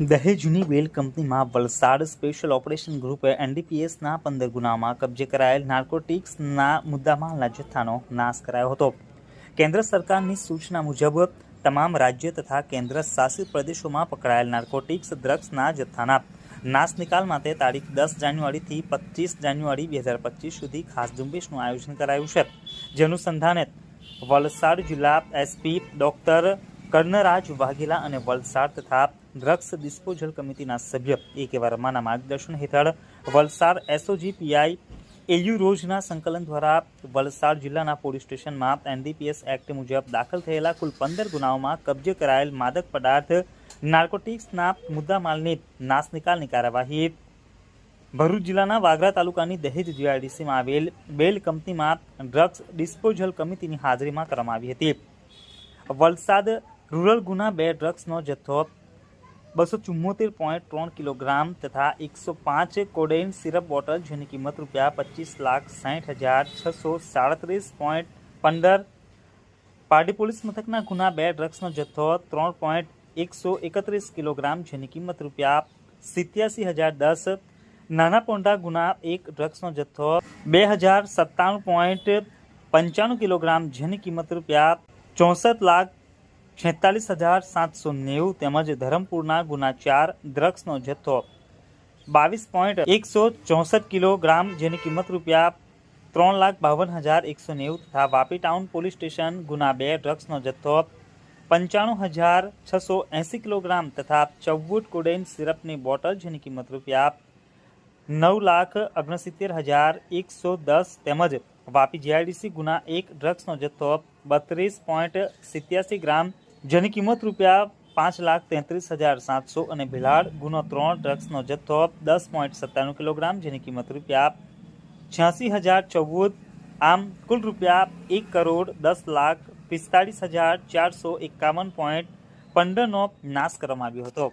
દહેજની વેલ કંપનીમાં Valsad special operation ગ્રુપે એનડીપીએસના પંદર ગુનામાં કબજે કરાયેલ નાર્કોટિક્સના મુદ્દામાલના જથ્થાનો નાશ કરાયો હતો. કેન્દ્ર સરકારની સૂચના મુજબ, તમામ રાજ્ય તથા કેન્દ્ર શાસિત પ્રદેશોમાં પકડાયેલ નાર્કોટિક્સ ડ્રગ્સના જથ્થાના નાશ નિકાલ માટે તારીખ દસ જાન્યુઆરીથી પચીસ જાન્યુઆરી બે હજાર પચીસ સુધી ખાસ ઝુંબેશનું આયોજન કરાયું છે. જે અનુસંધાને વલસાડ જિલ્લા એસપી ડોક્ટર કર્ણરાજ વાઘેલા અને વલસાડ તથા ડ્રગ્સ ડિસ્પોઝલ કમિટીના સભ્ય એ કે વર્માના માર્ગદર્શન હેઠળ વલસાડ એસઓજી પીઆઈ એયુ રોજના સંકલન દ્વારા વલસાડ જિલ્લાના પોલીસ સ્ટેશનમાં એનડીપીએસ એક્ટ મુજબ દાખલ થયેલા કુલ પંદર ગુનાઓમાં કબજે કરાયેલ માદક પદાર્થ, નાર્કોટિક્સના મુદ્દામાલની નાશ નિકાલની કાર્યવાહી, ભરૂચ જિલ્લાના વાગરા તાલુકાની દહેજ જીઆઈડીસીમાં આવેલ બેલ કંપનીમાં ડ્રગ્સ ડિસ્પોઝલ કમિટીની હાજરીમાં કરવામાં આવી હતી. વલસાડ રૂરલ ગુના બે ડ્રગ્સનો જથ્થો બસો ચુમ્મોતેર પોઈન્ટ ત્રણ કિલોગ્રામ તથા એકસો પાંચ કોડેઇન સિરપ બોટલ જેની કિંમત રૂપિયા પચીસ લાખ સાઠ હજાર છસો સાડત્રીસ પોઈન્ટ પંદર પારડી પોલીસ મથકના ગુના બે ડ્રગ્સનો જથ્થો ત્રણ પોઈન્ટ એકસો એકત્રીસ કિલોગ્રામ જેની કિંમત રૂપિયા સિત્યાસી હજાર દસ નાના પોંડા ગુના એક ડ્રગ્સનો જથ્થો બે હજાર સત્તાણું પોઈન્ટ પંચાણું કિલોગ્રામ જેની કિંમત રૂપિયા ચોસઠ લાખ છેતાલીસ હજાર સાતસો નેવું તેમજ ધરમપુરના ગુના ચાર ડ્રગ્સનો જથ્થો. બાવીસ પોઈન્ટ એકસો ચોસઠ કિલોગ્રામ જેની કિંમત રૂપિયા ત્રણ લાખ બાવન હજાર એકસો નેવું તથા વાપી ટાઉન પોલીસ સ્ટેશન ગુના બે ડ્રગ્સનો જથ્થો પંચાણું હજાર છસો એંસી કિલોગ્રામ તથા ચૌદ કોડેન સિરપની બોટલ જેની કિંમત રૂપિયા નવ લાખ ઓગણસિત્તેર હજાર એકસો દસ તેમજ વાપી જીઆઈડીસી ગુના એક ડ્રગ્સનો જથ્થો બત્રીસ પોઈન્ટ સિત્યાસી ગ્રામ, જેની કિંમત રૂપિયા પાંચ લાખ તેત્રીસ હજાર સાતસો અને ભિલાડ ગુનો ત્રણ ડ્રગ્સનો જથ્થો દસ પોઈન્ટ સત્તાણું કિલોગ્રામ, જેની કિંમત રૂપિયા છ્યાસી હજાર ચૌદ, આમ કુલ રૂપિયા એક કરોડ દસ લાખ પિસ્તાળીસ હજાર ચારસો એકાવન પોઈન્ટ પંદરનો નાશ કરવામાં આવ્યો હતો.